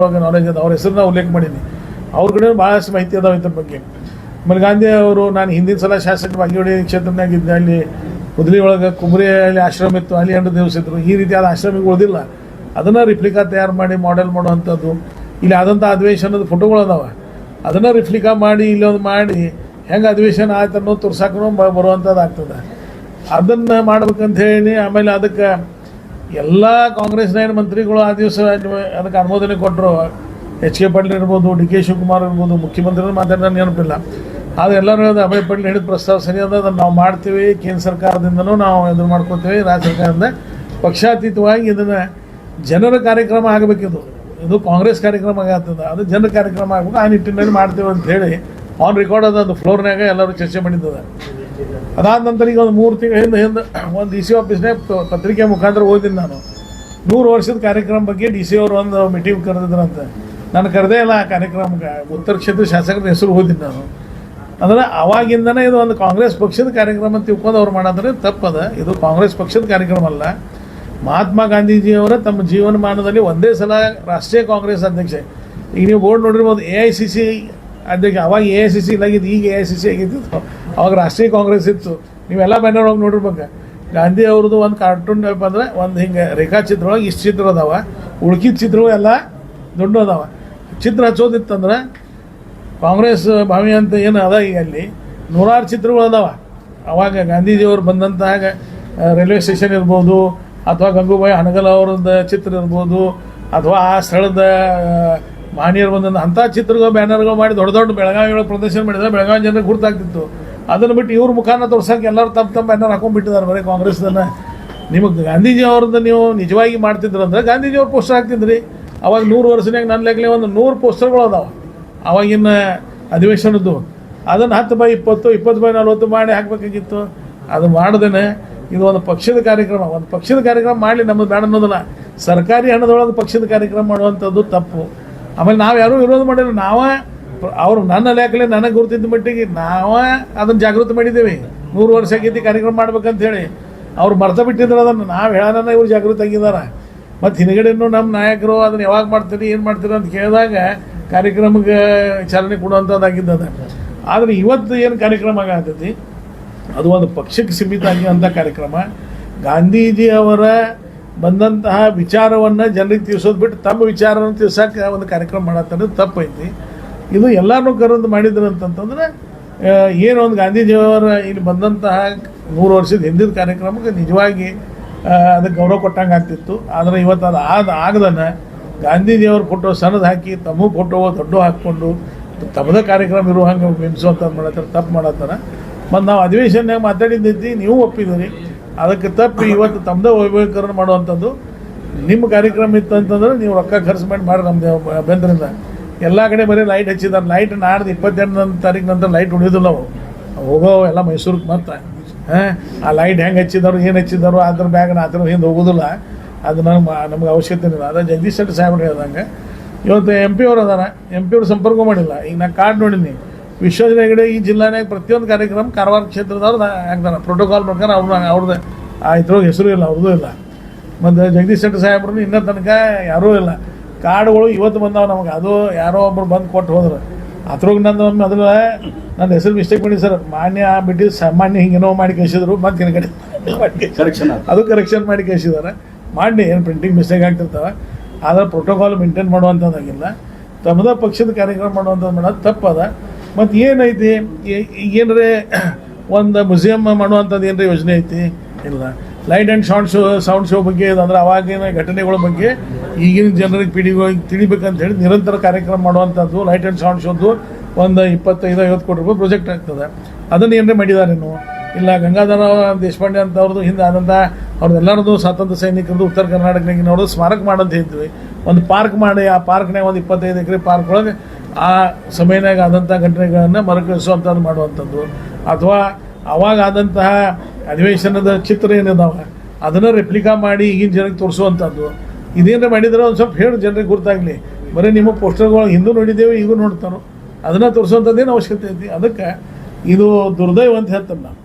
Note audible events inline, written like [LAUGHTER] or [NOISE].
Knowledge ಅದ ಅವ್ರ ಹೆಸರನ್ನ ಉಲ್ಲೇಖ ಮಾಡೀನಿ. ಅವ್ರ ಕಡೆ ಭಾಳಷ್ಟು ಮಾಹಿತಿ ಅದಾವ ಇದ್ರ ಬಗ್ಗೆ. ಆಮೇಲೆ ಗಾಂಧಿ ಅವರು ನಾನು ಹಿಂದಿನ ಸಲ ಶಾಸಕ ಬಾಗೇವಾಡಿ ಕ್ಷೇತ್ರನಾಗ ಇದ್ದೆ ಅಲ್ಲಿ ಹುದ್ಲಿ ಒಳಗೆ ಕುಮರಿ ಅಲ್ಲಿ ಆಶ್ರಮ ಇತ್ತು, ಅಲ್ಲಿ ಎರಡು ದಿವಸ ಇದ್ರು. ಈ ರೀತಿಯಾದ ಆಶ್ರಮಗಳು ಉಳಿದಿಲ್ಲ. ಅದನ್ನು ರಿಪ್ಲಿಕಾ ತಯಾರು ಮಾಡಿ ಮಾಡೆಲ್ ಮಾಡುವಂಥದ್ದು, ಇಲ್ಲಿ ಆದಂಥ ಅಧಿವೇಶನದ ಫೋಟೋಗಳು ಅದಾವ. ಅದನ್ನು ರಿಪ್ಲಿಕಾ ಮಾಡಿ, ಇಲ್ಲೊಂದು ಮಾಡಿ, ಹೆಂಗೆ ಅಧಿವೇಶನ ಆಯ್ತು ಅನ್ನೋದು ಬರುವಂತದ್ದು ಬರುವಂಥದ್ದು ಆಗ್ತದೆ. ಅದನ್ನು ಮಾಡ್ಬೇಕಂತ ಹೇಳಿ, ಆಮೇಲೆ ಅದಕ್ಕೆ ಎಲ್ಲ ಕಾಂಗ್ರೆಸ್ನ ಮಂತ್ರಿಗಳು ಆ ದಿವಸ ಅದಕ್ಕೆ ಅನುಮೋದನೆ ಕೊಟ್ಟರು ಎಚ್ ಕೆ ಪಾಟೀಲ್ ಇರ್ಬೋದು, ಡಿ ಕೆ ಶಿವಕುಮಾರ್ ಇರ್ಬೋದು ಮುಖ್ಯಮಂತ್ರಿಗಳು ಮಾತಾಡಿದ ನೆನಪಿಲ್ಲ ಆದರೆ ಎಲ್ಲರೂ ಹೇಳಿದ, ಅಭಯ್ ಪಾಟೀಲ್ ಹೇಳಿದ ಪ್ರಸ್ತಾವ ಸರಿ ಅದ, ಅದನ್ನು ನಾವು ಮಾಡ್ತೀವಿ, ಕೇಂದ್ರ ಸರ್ಕಾರದಿಂದನೂ ನಾವು ಇದನ್ನು ಮಾಡ್ಕೊತೀವಿ, ರಾಜ್ಯ ಸರ್ಕಾರದಿಂದ. ಪಕ್ಷಾತೀತವಾಗಿ ಇದನ್ನು ಜನರ ಕಾರ್ಯಕ್ರಮ ಆಗಬೇಕಿದು. ಇದು ಕಾಂಗ್ರೆಸ್ ಕಾರ್ಯಕ್ರಮ ಆಗತ್ತದ ಅದು ಜನರ ಕಾರ್ಯಕ್ರಮ ಆಗಬೇಕು, ಆ ನಿಟ್ಟಿನಲ್ಲಿ ಮಾಡ್ತೀವಿ ಅಂತ ಹೇಳಿ ಆನ್ ರೆಕಾರ್ಡ್ ಅದ ಅದು ಫ್ಲೋರ್ನಾಗ ಎಲ್ಲರೂ ಚರ್ಚೆ ಮಾಡಿದ್ದದ. ಅದಾದ ನಂತರ ಈಗ ಒಂದು ಮೂರು ತಿಂಗಳ ಹಿಂದೆ ಹಿಂದೆ ಒಂದು ಡಿ ಸಿ ಆಫೀಸ್ನೇ ಪತ್ರಿಕೆ ಮುಖಾಂತರ ಓದಿದ್ದೀನಿ ನಾನು. ನೂರು ವರ್ಷದ ಕಾರ್ಯಕ್ರಮ ಬಗ್ಗೆ ಡಿ ಸಿ ಅವರು ಒಂದು ಮೀಟಿಂಗ್ ಕರೆದಿದ್ರಂತೆ. ನಾನು ಕರೆದೇ ಇಲ್ಲ ಆ ಕಾರ್ಯಕ್ರಮಕ್ಕೆ. ಉತ್ತರ ಕ್ಷೇತ್ರ ಶಾಸಕರ ಹೆಸರು ಓದಿನಿ ನಾನು. ಅಂದರೆ ಅವಾಗಿಂದನೇ ಇದು ಒಂದು ಕಾಂಗ್ರೆಸ್ ಪಕ್ಷದ ಕಾರ್ಯಕ್ರಮ ಅಂತ ತಿಳ್ಕೊಂಡು ಅವ್ರು ಮಾಡಿದ್ರೆ ತಪ್ಪದ. ಇದು ಕಾಂಗ್ರೆಸ್ ಪಕ್ಷದ ಕಾರ್ಯಕ್ರಮ ಅಲ್ಲ. ಮಹಾತ್ಮ ಗಾಂಧೀಜಿಯವರ ತಮ್ಮ ಜೀವನಮಾನದಲ್ಲಿ ಒಂದೇ ಸಲ ರಾಷ್ಟ್ರೀಯ ಕಾಂಗ್ರೆಸ್ ಅಧ್ಯಕ್ಷ. ಈಗ ನೀವು ಬೋರ್ಡ್ ನೋಡಿರ್ಬೋದು ಎ ಐ ಸಿ ಸಿ ಅಧ್ಯಕ್ಷ. ಅವಾಗ ಎ ಐ ಸಿ ಸಿ ಇಲ್ಲಾಗಿದ್ದು ಈಗ ಎ ಐ ಸಿ ಸಿ ಆಗಿತ್ತು. ಅವಾಗ ರಾಷ್ಟ್ರೀಯ ಕಾಂಗ್ರೆಸ್ ಇತ್ತು. ನೀವೆಲ್ಲ ಬ್ಯಾನರ್ ಹೋಗಿ ನೋಡಿರ್ಬೇಕು. ಗಾಂಧಿ ಅವ್ರದ್ದು ಒಂದು ಕಾರ್ಟೂನ್ ಅಂದ್ರೆ ಒಂದು ಹಿಂಗೆ ರೇಖಾಚಿತ್ರ ಒಳಗೆ ಇಷ್ಟು ಚಿತ್ರ ಅದಾವ. ಉಳ್ಕಿದ ಚಿತ್ರಗಳು ಎಲ್ಲ ದೊಡ್ಡ ಅದಾವ. ಚಿತ್ರ ಹಚ್ಚೋದಿತ್ತಂದ್ರೆ ಕಾಂಗ್ರೆಸ್ ಭಾವಿ ಅಂತ ಏನು ಅದ ಈಗ ಅಲ್ಲಿ? ನೂರಾರು ಚಿತ್ರಗಳು ಅದಾವ. ಅವಾಗ ಗಾಂಧೀಜಿಯವರು ಬಂದಂತಹ ಆ, ರೈಲ್ವೆ ಸ್ಟೇಷನ್ ಇರ್ಬೋದು ಅಥವಾ ಗಂಗೂಬಾಯಿ ಹಣಗಲ್ ಅವರದ್ದು ಚಿತ್ರ ಇರ್ಬೋದು ಅಥವಾ ಆ ಸ್ಥಳದ ಮಾನ್ಯರು ಬಂದಂಥ ಅಂಥ ಚಿತ್ರಗಳು ಬ್ಯಾನರ್ಗಳು ಮಾಡಿ ದೊಡ್ಡ ದೊಡ್ಡ ಬೆಳಗಾವಿ ಒಳಗೆ ಪ್ರದರ್ಶನ ಮಾಡಿದ್ರೆ ಬೆಳಗಾವಿ ಜನರಿಗೆ ಗುರ್ತಾಗ್ತಿತ್ತು. ಅದನ್ನು ಬಿಟ್ಟು ಇವ್ರ ಮುಖಾನ ತೋರ್ಸಕ್ಕೆ ಎಲ್ಲರೂ ತಮ್ಮ ತಮ್ಮ ಏನಾರು ಹಾಕೊಂಡ್ಬಿಟ್ಟಿದ್ದಾರೆ ಬರೀ ಕಾಂಗ್ರೆಸ್ದನ್ನು ನಿಮಗೆ ಗಾಂಧೀಜಿ ಅವ್ರದ್ದು ನೀವು ನಿಜವಾಗಿ ಮಾಡ್ತಿದ್ರು ಅಂದ್ರೆ ಗಾಂಧೀಜಿ ಅವ್ರು ಪೋಸ್ಟರ್ ಹಾಕ್ತಿದ್ರಿ. ಅವಾಗ ನೂರು ವರ್ಷನಾಗ ನನ್ನ ಲೆಕ್ಕಲೆ ಒಂದು ನೂರು ಪೋಸ್ಟರ್ಗಳು ಅದಾವೆ. ಅವಾಗಿನ ಅಧಿವೇಶನದ್ದು. ಅದನ್ನು ಹತ್ತು ಬೈ ಇಪ್ಪತ್ತು ಇಪ್ಪತ್ತು ಬೈ ನಲ್ವತ್ತು ಮಾಡಿ ಹಾಕಬೇಕಾಗಿತ್ತು. ಅದು ಮಾಡ್ದೇ ಇದು ಒಂದು ಪಕ್ಷದ ಕಾರ್ಯಕ್ರಮ. ಒಂದು ಪಕ್ಷದ ಕಾರ್ಯಕ್ರಮ ಮಾಡಲಿ ನಮ್ಮದು ಬೇಡ ಅನ್ನೋದಲ್ಲ. ಸರ್ಕಾರಿ ಹಣದೊಳಗೆ ಪಕ್ಷದ ಕಾರ್ಯಕ್ರಮ ಮಾಡುವಂಥದ್ದು ತಪ್ಪು. ಆಮೇಲೆ ನಾವು ಯಾರೂ ವಿರೋಧ ಮಾಡಿಲ್ಲ. ನಾವೇ ಅವ್ರು ನನ್ನ ಲೆಕ್ಕಲೆ ನನಗೆ ಗುರುತಿದ್ದ ಮಟ್ಟಿಗೆ ನಾವೇ ಅದನ್ನು ಜಾಗೃತಿ ಮಾಡಿದ್ದೇವೆ. ನೂರು ವರ್ಷ ಆಗೈತಿ ಕಾರ್ಯಕ್ರಮ ಮಾಡ್ಬೇಕಂತ ಹೇಳಿ. ಅವ್ರು ಮರ್ತ ಬಿಟ್ಟಿದ್ರು ಅದನ್ನು. ನಾವು ಹೇಳೋಣ ಇವ್ರು ಜಾಗೃತಿ ಆಗಿದ್ದಾರೆ ಮತ್ತು ಹಿಂದ್ಗಡೆನೂ ನಮ್ಮ ನಾಯಕರು ಅದನ್ನು ಯಾವಾಗ ಮಾಡ್ತೀರಿ, ಏನು ಮಾಡ್ತೀರಿ ಅಂತ ಕೇಳಿದಾಗ ಕಾರ್ಯಕ್ರಮಕ್ಕೆ ಚಾಲನೆ ಕೊಡುವಂಥದ್ದಾಗಿದ್ದದ ಆದರೆ ಇವತ್ತು ಏನು ಕಾರ್ಯಕ್ರಮ ಆಗತೈತಿ? ಅದು ಒಂದು ಪಕ್ಷಕ್ಕೆ ಸೀಮಿತ ಆಗಿರುವಂಥ ಕಾರ್ಯಕ್ರಮ. ಗಾಂಧೀಜಿ ಅವರ ಬಂದಂತಹ ವಿಚಾರವನ್ನು ಜನರಿಗೆ ತಿಳಿಸೋದು ಬಿಟ್ಟು ತಮ್ಮ ವಿಚಾರವನ್ನು ತಿಳಿಸೋಕೆ ಒಂದು ಕಾರ್ಯಕ್ರಮ ಮಾಡತ್ತನ್ನೋದು ತಪ್ಪೈತಿ. ಇದು ಎಲ್ಲರನ್ನೂ ಕರೆದು ಮಾಡಿದ್ರು ಅಂತಂತಂದ್ರೆ ಏನು ಒಂದು ಗಾಂಧೀಜಿಯವರ ಇಲ್ಲಿ ಬಂದಂತಹ ನೂರು ವರ್ಷದ ಹಿಂದಿನ ಕಾರ್ಯಕ್ರಮಕ್ಕೆ ನಿಜವಾಗಿ ಅದಕ್ಕೆ ಗೌರವ ಕೊಟ್ಟಂಗೆ ಆಗ್ತಿತ್ತು. ಆದರೆ ಇವತ್ತು ಅದು ಆದ ಆಗದನ್ನು ಗಾಂಧೀಜಿಯವ್ರ ಫೋಟೋ ಸಣ್ಣದು ಹಾಕಿ, ತಮ್ಮ ಫೋಟೋ ದೊಡ್ಡ ಹಾಕ್ಕೊಂಡು, ತಮ್ಮದೇ ಕಾರ್ಯಕ್ರಮ ಇರೋ ಹಂಗೆ ಬಿಂಬಿಸುವಂಥದ್ದು ಮಾಡತ್ತಾರ, ತಪ್ಪು ಮಾಡತ್ತಾರ. ಮತ್ತು ನಾವು ಅಧಿವೇಶನ್ಯಾಗ ಮಾತಾಡಿದ್ದೈತಿ ನೀವು ಒಪ್ಪಿದ್ದೀರಿ ಅದಕ್ಕೆ ತಪ್ಪಿ ಇವತ್ತು ತಮ್ಮದೇ ವೈಭವೀಕರಣ ಮಾಡುವಂಥದ್ದು. ನಿಮ್ಮ ಕಾರ್ಯಕ್ರಮ ಇತ್ತು ಅಂತಂದ್ರೆ ನೀವು ರೊಕ್ಕ ಖರ್ಚು ಮಾಡಿ ಮಾಡಿ ನಮ್ಮದು ಅಭ್ಯಂತರದಿಂದ. ಎಲ್ಲ ಕಡೆ ಬರೀ ಲೈಟ್ ಹಚ್ಚಿದ್ದಾರೆ. ಲೈಟ್ ನಾಡ್ದು ಇಪ್ಪತ್ತೆರಡನೇ ತಾರೀಕು ನಂತರ ಲೈಟ್ ಉಳಿಯೋದಿಲ್ಲ ನಾವು ಹೋಗೋ ಎಲ್ಲ ಮೈಸೂರಿಗೆ ಮತ್ತೆ ಆ ಲೈಟ್ ಹೆಂಗೆ ಹಚ್ಚಿದಾರು, ಏನು ಹಚ್ಚಿದಾರು, ಅದ್ರ ಬ್ಯಾಗ್ ಆ ಥರ ಹಿಂದೆ ಹೋಗೋದಿಲ್ಲ. ಅದು ನಮ್ಗೆ ನಮ್ಗೆ ಅವಶ್ಯಕತೆ ಇಲ್ಲ. ಅದ ಜಗದೀಶ್ ಶೆಟ್ಟಿ ಸಾಹೇಬ್ರು ಹೇಳ್ದಂಗೆ, ಇವತ್ತು ಎಂ ಪಿ ಅವ್ರು ಅದಾರ. ಎಂ ಪಿ ಅವ್ರು ಸಂಪರ್ಕ ಮಾಡಿಲ್ಲ. ಈಗ ನಾ ಕಾರ್ಡ್ ನೋಡಿನಿ. ವಿಶ್ವದ ಹೆಗಡೆ ಈ ಜಿಲ್ಲಾನಾಗ ಪ್ರತಿಯೊಂದು ಕಾರ್ಯಕ್ರಮ ಕಾರವಾರ ಕ್ಷೇತ್ರದವ್ರು ಹಾಕ್ತಾರೆ. ಪ್ರೋಟೋಕಾಲ್ ಪ್ರಕಾರ ಅವ್ರ ಅವ್ರದ್ದು ಆ ಇದ್ರೊಳಗೆ ಹೆಸರು ಇಲ್ಲ ಅವ್ರದ್ದು ಇಲ್ಲ. ಮತ್ತು ಜಗದೀಶ್ ಶೆಟ್ಟಿ ಸಾಹೇಬ್ರು ಇನ್ನೂ ತನಕ ಯಾರೂ ಇಲ್ಲ. ಕಾರ್ಡ್ಗಳು ಇವತ್ತು ಬಂದಾವ ನಮಗೆ. ಅದು ಯಾರೋ ಒಬ್ರು ಬಂದು ಕೊಟ್ಟು ಹೋದ್ರೆ. ಅದ್ರೊಳಗೆ ನಂದು ಅದ್ರ ನನ್ನ ಹೆಸರು ಮಿಸ್ಟೇಕ್ ಮಾಡಿ ಸರ್. ಮಾನ್ಯ ಬಿಟ್ಟು ಸಾಮಾನ್ಯ ಹಿಂಗೇನೋ ಮಾಡಿ ಕಳಿಸಿದ್ರು. ಮತ್ತೆ ಕಡೆ. [LAUGHS] ಕರೆಕ್ಷನ್ ಅದು ಕರೆಕ್ಷನ್ ಮಾಡಿ ಕಳಿಸಿದ್ದಾರೆ. ಮಾಡಿ ಏನು ಪ್ರಿಂಟಿಂಗ್ ಮಿಸ್ಟೇಕ್ ಆಗ್ತಿರ್ತಾವೆ. ಆದರೆ ಪ್ರೋಟೋಕಾಲ್ ಮೇಂಟೈನ್ ಮಾಡುವಂಥದ್ದಾಗಿಲ್ಲ ತಮ್ಮದ ಪಕ್ಷದ ಕಾರ್ಯಕ್ರಮ ಮಾಡುವಂಥದ್ದು ಮಾಡೋದು ತಪ್ಪದ. ಮತ್ತು ಏನೈತಿ? ಏನರೇ [CLEARS THROAT] ಒಂದು ಮ್ಯೂಸಿಯಮ್ ಮಾಡುವಂಥದ್ದು ಏನರ ಯೋಜನೆ ಐತಿ? ಇಲ್ಲ. Light and sound show sound show ಬಗ್ಗೆ, ಅಂದರೆ ಅವಾಗಿನ ಘಟನೆಗಳ ಬಗ್ಗೆ ಈಗಿನ ಜನರಿಗೆ ಪೀಳಿಗೆಗಳಿಗೆ ತಿಳಿಬೇಕಂತ ಹೇಳಿ ನಿರಂತರ ಕಾರ್ಯಕ್ರಮ ಮಾಡುವಂಥದ್ದು ಲೈಟ್ ಆ್ಯಂಡ್ ಸೌಂಡ್ ಶೋದು ಒಂದು ಇಪ್ಪತ್ತೈದು, ಐವತ್ತು ಕೋಟಿ ರೂಪಾಯಿ ಪ್ರೊಜೆಕ್ಟ್ ಆಗ್ತದೆ. ಅದನ್ನು ಏನರೇ ಮಾಡಿದಾರೇನು ಇಲ್ಲ, ಗಂಗಾಧರ ದೇಶಪಾಂಡೆ ಅಂತ ಅವ್ರದ್ದು ಹಿಂದೆ ಆದಂಥ ಅವ್ರದ್ದೆಲ್ಲರದ್ದು ಸ್ವಾತಂತ್ರ್ಯ ಸೈನಿಕರದ್ದು ಉತ್ತರ ಕರ್ನಾಟಕನಾಗ ನೋಡೋದು ಸ್ಮಾರಕ ಮಾಡಂತ ಹೇಳ್ತೀವಿ ಒಂದು ಪಾರ್ಕ್ ಮಾಡಿ, ಆ ಪಾರ್ಕ್ನಾಗ ಒಂದು ಇಪ್ಪತ್ತೈದು ಎಕರೆ ಪಾರ್ಕ್ ಒಳಗೆ ಆ ಸಮಯನಾಗ ಆದಂಥ ಘಟನೆಗಳನ್ನು ಮರುಕಳಿಸುವಂಥದ್ದು ಮಾಡುವಂಥದ್ದು ಅಥವಾ ಅವಾಗ ಆದಂತಹ ಅಧಿವೇಶನದ ಚಿತ್ರ ಏನಿದಾವ? ಅದನ್ನು ರೆಪ್ಲಿಕಾ ಮಾಡಿ ಈಗಿನ ಜನಕ್ಕೆ ತೋರಿಸುವಂಥದ್ದು ಇದೇನು ಮಾಡಿದ್ರೆ ಒಂದು ಸ್ವಲ್ಪ ಹೇಳಿ ಜನರಿಗೆ ಗುರ್ತಾಗಲಿ. ಬರೀ ನಿಮ್ಮ ಪೋಸ್ಟರ್ಗಳು ಹಿಂದೂ ನೋಡಿದ್ದೇವೆ, ಈಗೂ ನೋಡ್ತಾರೋ ಅದನ್ನು ತೋರಿಸುವಂಥದ್ದೇನು ಅವಶ್ಯಕತೆ ಐತಿ? ಅದಕ್ಕೆ ಇದು ದುರ್ದೈವ ಅಂತ ಹೇಳ್ತಾರೆ ನಾನು.